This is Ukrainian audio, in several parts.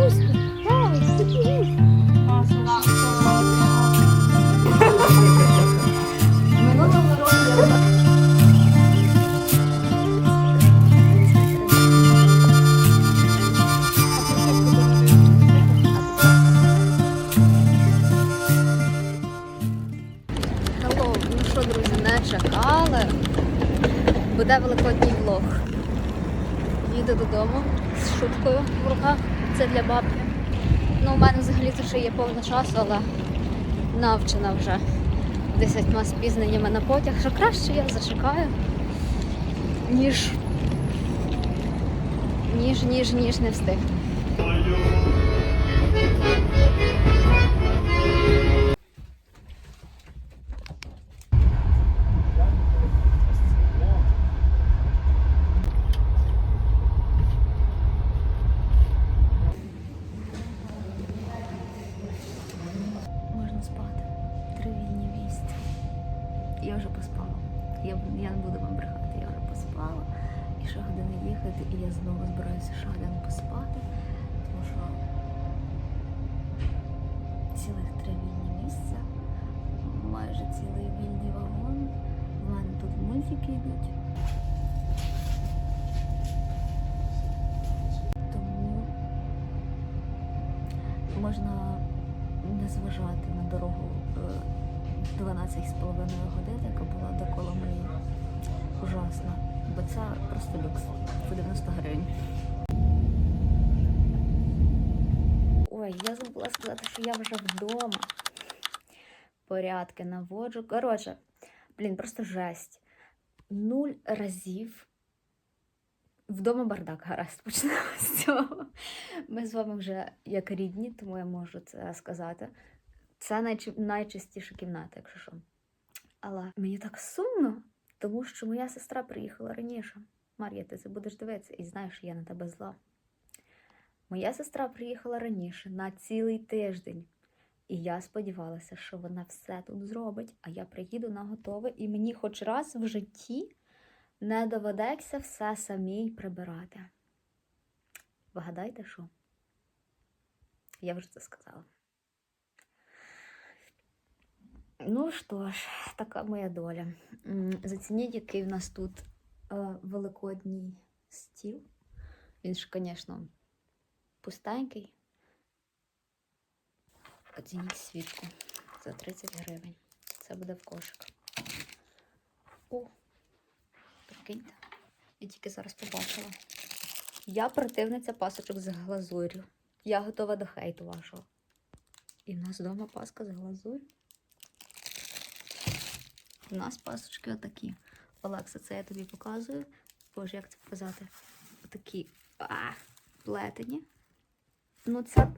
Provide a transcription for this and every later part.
Who's ще є повно часу, але навчена вже десятьма спізненнями на потяг, що краще я зачекаю, ніж ніж, ніж, ніж не встиг. Можна не зважати на дорогу е, 12,5 годин, яка була до Коломиї. Ужасно. Бо це просто люкс. По 90 гривень. Ой, я забула сказати, що я вже вдома. Порядки наводжу. Коротше, блін, просто жесть. Нуль разів вдома бардак гаразд почнемо з цього. Ми з вами вже як рідні, тому я можу це сказати. Це найчи- найчистіша кімната, якщо що. Але мені так сумно, тому що моя сестра приїхала раніше. Мар'я, ти це будеш дивитися і знаєш, я на тебе зла. Моя сестра приїхала раніше на цілий тиждень. І я сподівалася, що вона все тут зробить, а я приїду на готове, і мені хоч раз в житті не доведеться все самій прибирати. Вгадайте, що? Я вже це сказала. Ну що ж, така моя доля. Зацініть, який в нас тут е, великодній стіл. Він ж, звісно, пустенький. Оцініть свічку за 30 гривень. Це буде в кошик. О, прикиньте. Я тільки зараз побачила. Я противниця пасочок з глазур'ю. Я готова до хейту вашого. І в нас вдома паска з глазур'ю. У нас пасочки отакі. Олекса, це я тобі показую. Боже, як це показати? Отакі а, плетені. Ну, це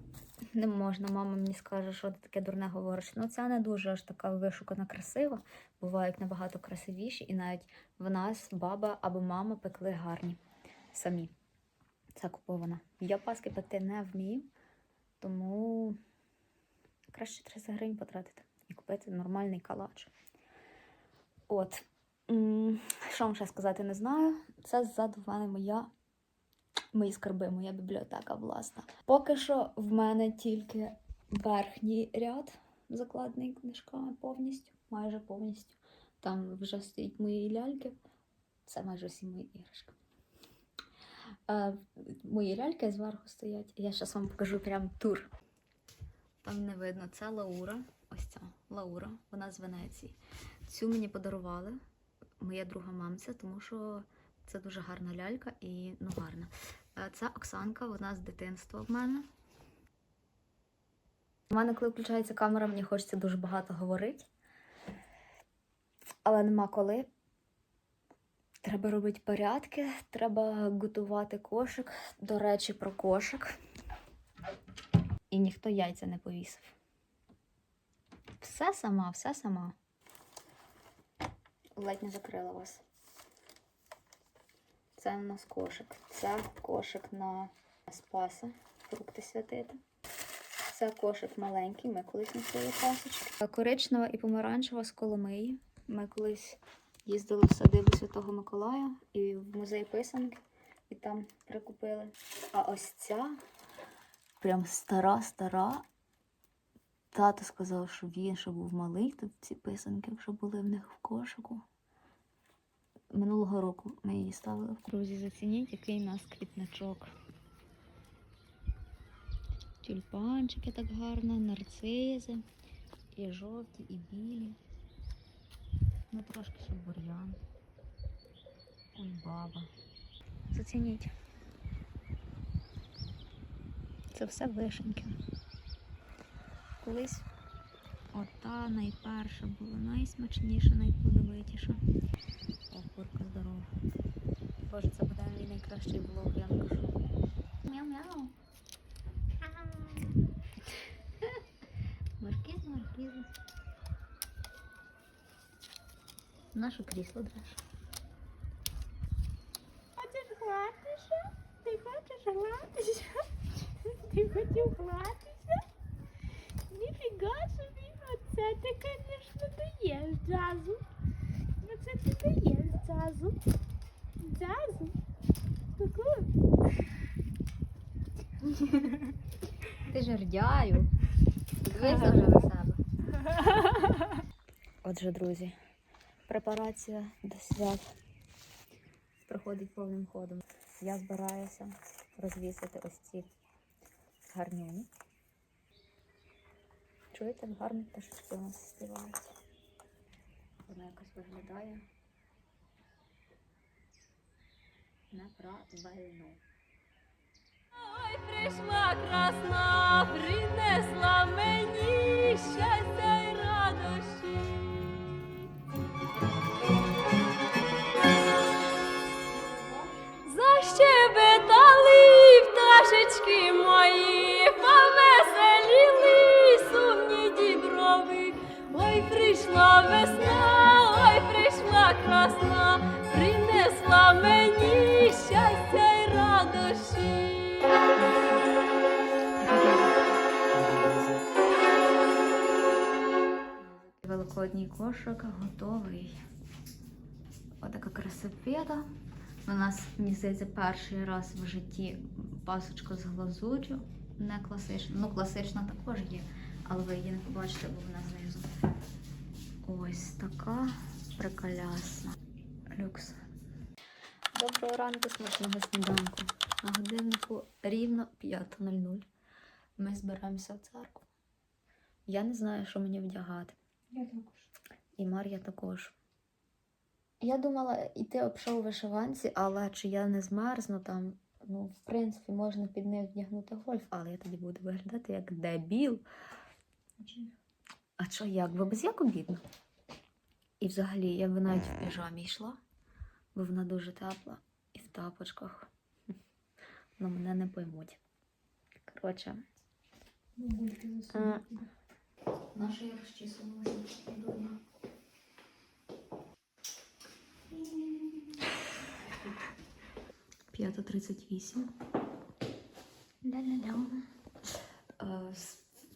не можна. Мама мені скаже, що ти таке дурне говориш. Ну, це не дуже аж така вишукана красива. Бувають набагато красивіші, і навіть в нас баба або мама пекли гарні самі. Це купована. Я паски пекти не вмію, тому краще 300 гривень потратити і купити нормальний калач. От. Що вам ще сказати, не знаю. Це ззаду моя, мої скарби, моя бібліотека, власна. Поки що в мене тільки верхній ряд закладений книжками повністю, майже повністю. Там вже стоять мої ляльки. Це майже всі мої іграшки. Е, мої ляльки зверху стоять. Я зараз вам покажу прям тур. Там не видно, це Лаура. Ось ця Лаура, вона з Венеції. Цю мені подарували моя друга мамця, тому що це дуже гарна лялька і ну гарна. Е, Це Оксанка, вона з дитинства в мене. У мене, коли включається камера, мені хочеться дуже багато говорити. Але нема коли. Треба робити порядки, треба готувати кошик. До речі, про кошик. І ніхто яйця не повісив. Все сама, все сама. Ледь не закрила вас. Це у нас кошик. Це кошик на Спаса, фрукти святити. Це кошик маленький, ми колись носили пасочки. Коричнева і помаранчева з Коломиї. Ми колись їздили в садибу Святого Миколая і в музей писанки, і там прикупили. А ось ця прям стара-стара. Тато сказав, що він ще був малий, тут ці писанки вже були в них в кошику. Минулого року ми її ставили. Друзі, зацініть, який у нас квітничок. Тюльпанчики так гарно, нарцизи, і жовті, і білі. Ну трошки ще бур'ян. Ой, баба. Зацініть. Це все вишеньки. Колись ота найперша була найсмачніша, найплодовитіша. О, курка здорова. Боже, це буде мій найкращий блог, я кажу. Мяу-мяу. Маркіз, маркіз. Наше крісло дреш. Хочеш гратися? Ти хочеш гратися? Ти хотів гратися? Ніфіга собі, оце ти, звісно, даєш джазу. Оце ти даєш джазу. Джазу. Ку-ку. Ти жердяю. Дивися вже на себе. Отже, друзі, препарація до свят проходить повним ходом. Я збираюся розвісити ось ці гарнюні. Чуєте, гарно пташечки у нас співають. Вона якось виглядає неправильно. Ой, прийшла красна, принесла мені щастя й. Прийшла принесла мені щастя й радощі. Великодній кошик готовий. Отака красопета. У нас, мені перший раз в житті пасочка з глазур'ю. Не класична. Ну, класична також є, але ви її не побачите, бо вона знизу. Ось така приколясна. Люкс. Доброго ранку, смачного сніданку. На годиннику рівно 5.00. Ми збираємося в церкву. Я не знаю, що мені вдягати. Я також. І Мар'я також. Я думала йти обшов у вишиванці, але чи я не змерзну там, ну, в принципі, можна під них вдягнути гольф, але я тоді буду виглядати як дебіл. А що як? Бо без як обідно. І взагалі, я б навіть в піжамі йшла, бо вона дуже тепла і в тапочках. Ну, мене не поймуть. Коротше. Наша я розчісувалася дурна. П'ята тридцять вісім.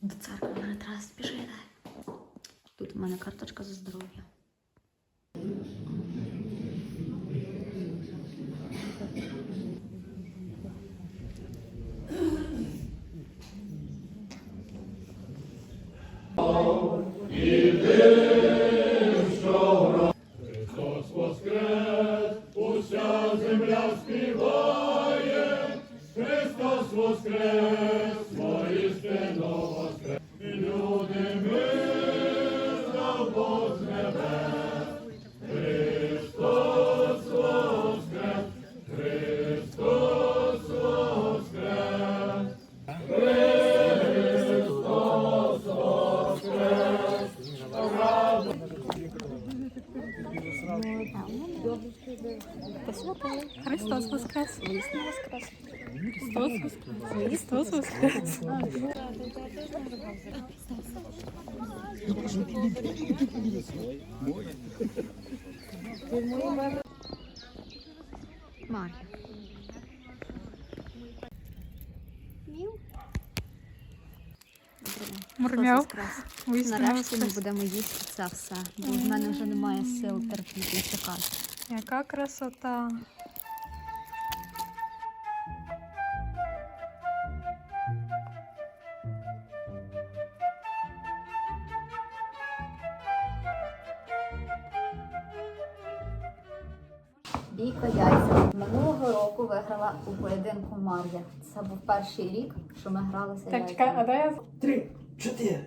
До церкви вже треба спішити. Тут у мене карточка за здоров'я. Христос воскрес. Христос воскрес. Христос воскрес. Мар'я. Мурмяв. Нарешті ми будемо їсти це все, бо в мене вже немає сил терпіти і чекати. Яка красота. Віка яйця. Минулого року виграла у поєдинку Мар'я. Це був перший рік, що ми гралися. Так, чекай, а де я? Три, чотири.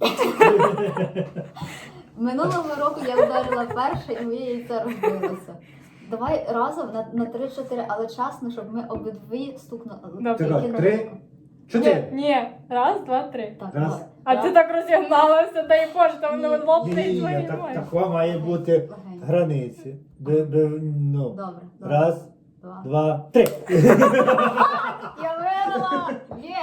Минулого року я вдарила перше і моє яйце розбилося. Давай разом на, на 3-4, але часно, щоб ми обидві стукнули. Добре. Так, три. Чотири. Ні, ні. Раз, два, три. Так, Раз. давай. А ти так розігналася, дай Боже, там воно лопне і ні, твої так, такова має бути легенько. границі. Ну. Добре. добре. Раз, Два. два, три. Я виграла! Є!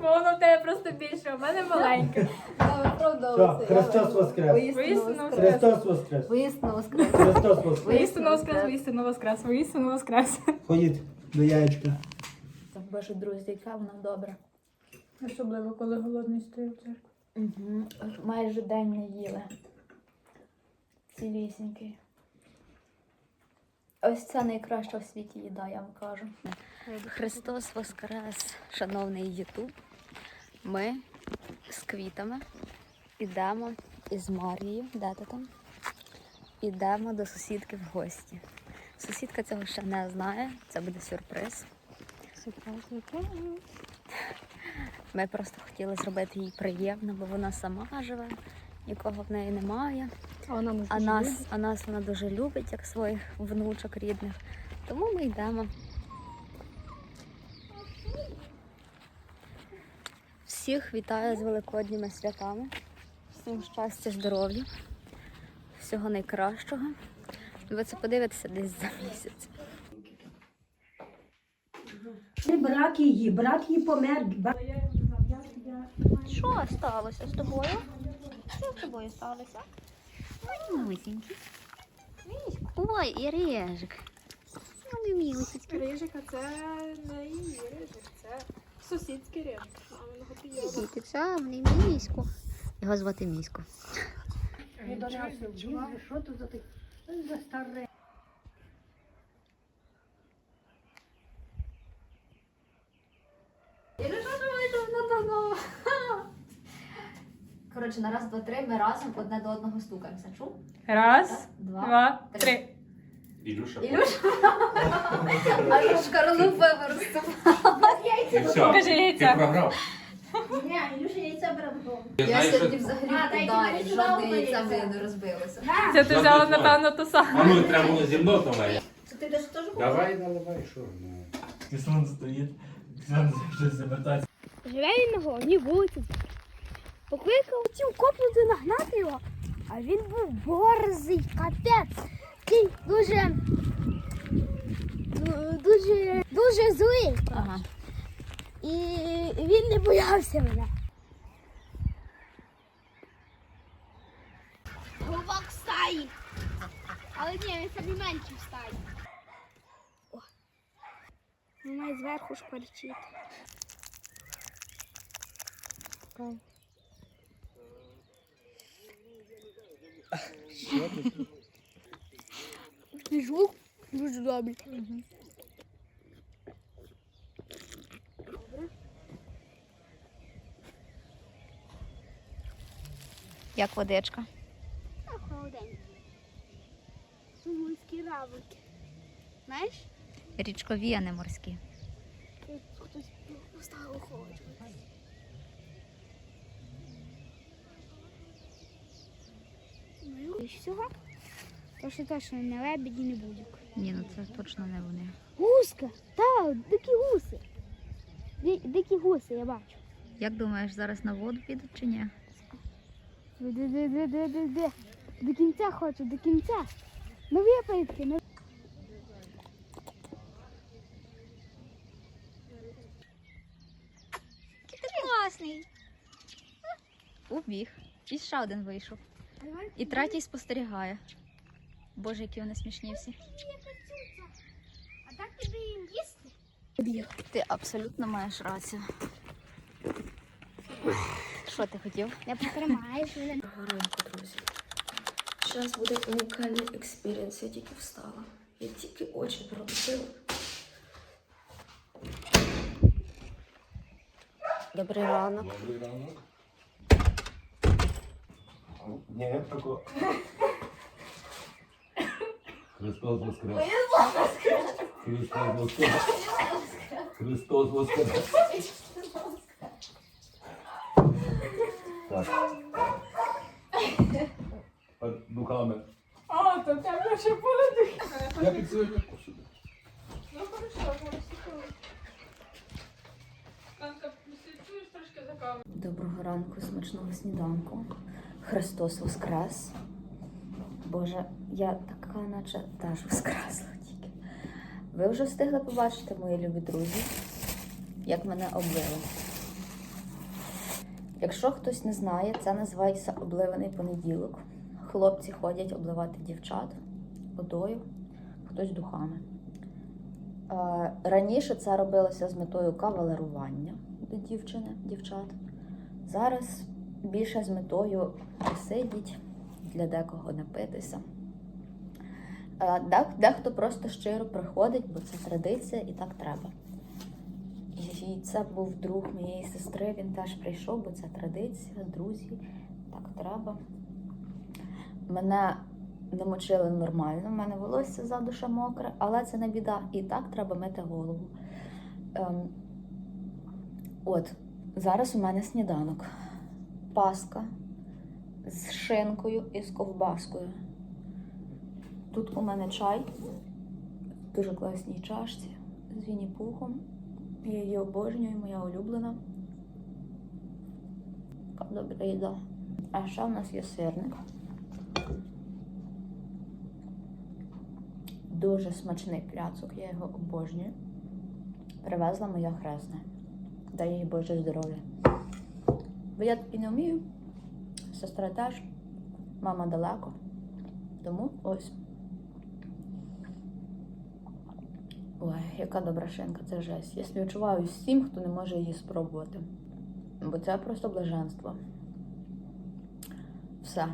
Воно в тебе просто більше, у мене маленьке. Добре, продовжуйся. Христос воскрес. Воістину Воістину воскрес. Христос воскрес. Воістину воскрес. Христос воскрес. Воістину воскрес, воістину воскрес, воістину воскрес. Ходіть до яєчка. Так, боже, друзі, яка вона добра. Особливо, коли голодний стою в церкві. Угу. Майже день не їли. Цілісінький. Ось це найкраща в світі їда, я вам кажу. Христос Воскрес, шановний Ютуб. Ми з квітами йдемо із Марією, де ти там? Ідемо до сусідки в гості. Сусідка цього ще не знає, це буде сюрприз. Ми просто хотіли зробити їй приємно, бо вона сама живе, нікого в неї немає. А вона А нас, а нас вона дуже любить, як своїх внучок рідних. Тому ми йдемо. Всіх вітаю з великодніми святами. Всім щастя, здоров'я, всього найкращого. Ви це подивитеся десь за місяць. Це брат її, брат її помер. Що сталося з тобою? Що з тобою сталося? Ой, мусінький. Ой, і режик. Ой, мілосінький. Рижик, а це не її рижик, це сусідський. Маминого пійола. Який самий місько. Його звати місько. Що тут за таке? За старе. Коротше, на раз, два, три, ми разом одне до одного стукаємося. Чув? Раз, два, три. Ілюша. Ілюша. А я шкарлупи виростив. І все. Покажи Ти програв. Ні, Ілюша яйця бере додому. Ти Я знаєш, сьогодні що... взагалі А, та й ударі. ти Жодне яйця моє не розбилося. Це ти взяла, напевно, ту А ну, треба було зі мною давай. Це ти десь теж Давай, наливай, що? Ну. Кислон стоїть, кислон вже завертається. Живе він на головній вулиці. Покликав хотів копнути нагнати його, а він був борзий, капець. Такий дуже, дуже, дуже злий. Ага. І він не боявся мене. Голубак стаї. Але ні, він самі менший стаї. Він має зверху шкварчити. Звук дуже добрий. Як водичка. А холоденький. Сумульські равлики. Знаєш? Річкові, а не морські. Тут хтось поставив охолоджувати. Ну і всього. То що точно не лебеді, не будь Ні, ну це точно не вони. Гуска! Так, дикі гуси. Ди- Дикі гуси, я бачу. Як думаєш, зараз на воду підуть чи ні? Де-де-де-де-де-де. До кінця хочу, до кінця. Ну випадки, ну. Класний. Убіг. І ще один вийшов. І третій спостерігає. Боже, які вони смішні всі. А так тобі їм їсти? Ти абсолютно маєш рацію. Що ти хотів? Не потримаєш мене. Гарненько, друзі. Зараз буде унікальний експірієнс. Я тільки встала. Я тільки очі пролетила. Добрий ранок. Добрий ранок. Ні, тако. Христос воскрес! Христос воскрес! Христос воскрес! Так. Тепер Духами. А, то тебе ще буде. Я під сьогодні. Ну хорошо, зараз. Танка, чуєш трошки за каву? Доброго ранку, смачного сніданку. Христос Воскрес. Я така, наче теж воскресла тільки. Ви вже встигли побачити, мої любі друзі, як мене облили. Якщо хтось не знає, це називається обливаний понеділок. Хлопці ходять обливати дівчат водою, хтось духами. Е, Раніше це робилося з метою кавалерування до дівчини, дівчат. Зараз більше з метою посидіть, для декого напитися. Дехто просто щиро приходить, бо це традиція і так треба. І це був друг моєї сестри, він теж прийшов, бо це традиція, друзі, так треба. Мене намочили нормально, в мене волосся ззаду ще мокре, але це не біда. І так треба мити голову. Ем, от, зараз у мене сніданок. Паска з шинкою і з ковбаскою. Тут у мене чай в дуже класній чашці з Вінні-Пухом. Я її обожнюю, моя улюблена. Така добра їда. А ще у нас є сирник. Дуже смачний пляцок, я його обожнюю. Привезла моя хресна. Дай їй Боже здоров'я. Бо я таки не вмію. Сестра теж, мама далеко. Тому ось. Ой, яка добра шинка, це жесть. Я співчуваю всім, хто не може її спробувати. Бо це просто блаженство. Все.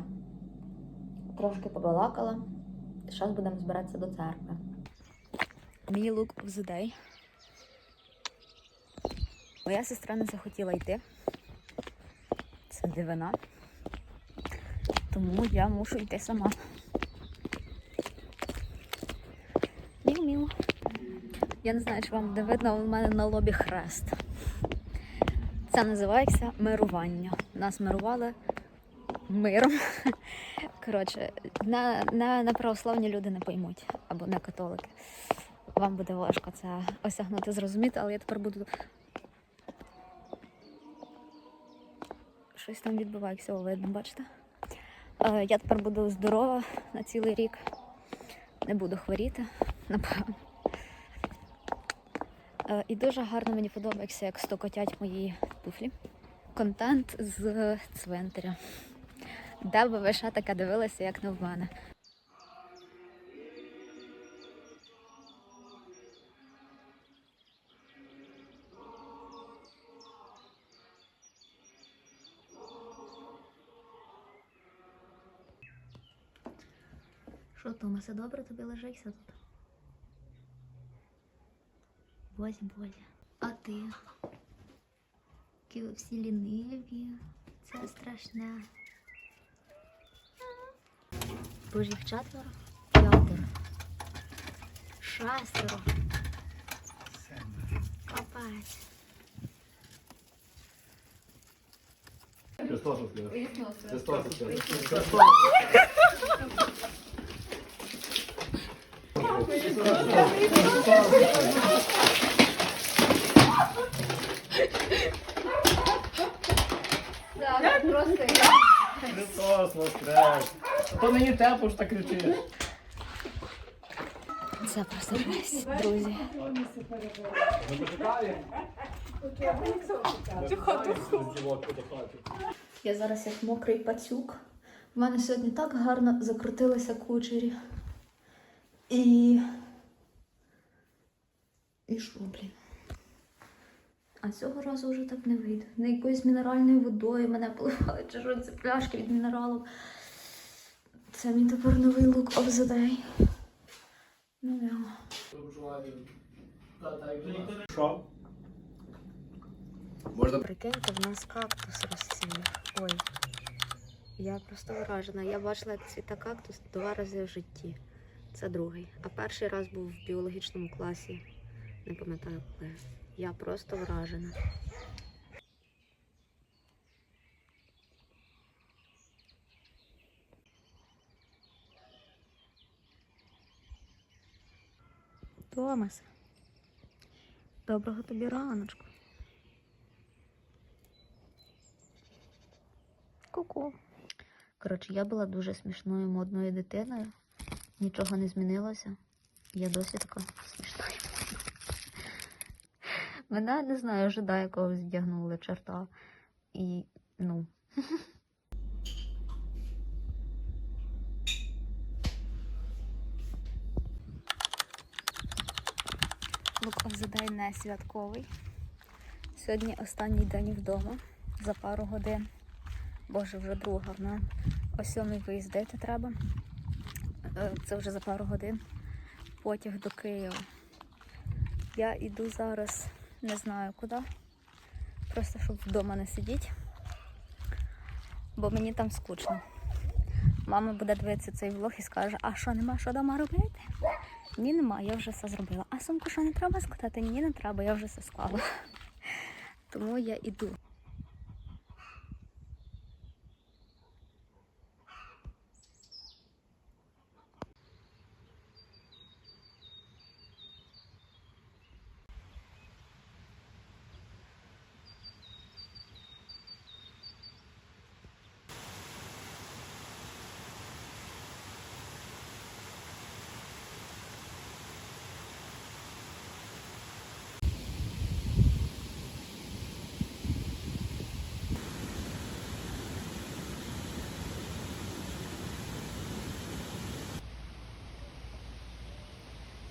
Трошки побалакала. Зараз будемо збиратися до церкви. Мій лук of the day. Моя сестра не захотіла йти. Це дивина. Тому я мушу йти сама. Я не знаю, чи вам буде видно, у мене на лобі хрест. Це називається мирування. Нас мирували миром. Коротше, на, на, на православні люди не поймуть, або не католики. Вам буде важко це осягнути, зрозуміти, але я тепер буду. Щось там відбувається, видно, бачите? Е, я тепер буду здорова на цілий рік. Не буду хворіти, напевно. Е, І дуже гарно мені подобається, як стокотять мої туфлі. Контент з цвинтаря. Де ви ще таке як не в мене. Що, Тома, все добре тобі лежиться тут? Бозі, бозі. А ти? Які ви всі ліниві. Це страшне. Боже, їх четверо? П'ятеро. Шестеро. Капець. Христос воскрес! Христос воскрес! Так, просто Христос воскрес! Мені тепло ж так кричиш. Це просто жесть, друзі. Я зараз як мокрий пацюк. У мене сьогодні так гарно закрутилися кучері. І. І що, блін? А цього разу вже так не вийде. Не якоюсь мінеральною водою мене поливали, чи що це пляшки від мінералу. Це мій тепер новий лук of the day. Ну, да. Що? Прикиньте, в нас кактус розцвів. Ой. Я просто вражена. Я бачила, як цвіте кактус два рази в житті. Це другий. А перший раз був в біологічному класі. Не пам'ятаю коли. Я просто вражена. Томас. Доброго тобі раночку. Ку-ку. Коротше, я була дуже смішною модною дитиною. Нічого не змінилося. Я досі така смішною. Мене не знаю, жида якогось вдягнули чорта. І ну. Look of не святковий. Сьогодні останній день вдома за пару годин. Боже, вже друга. На о сьомій виїздити треба. Е, Це вже за пару годин. Потяг до Києва. Я йду зараз не знаю куди. Просто щоб вдома не сидіти. Бо мені там скучно. Мама буде дивитися цей влог і скаже, а що, нема що вдома робити? Ні, нема, я вже все зробила. А сумку що не треба складати? Ні, не треба, я вже все склала. Тому я йду.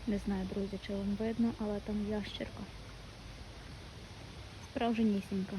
Не знаю, друзі, чи вам видно, але там ящерка. Справжнісінька.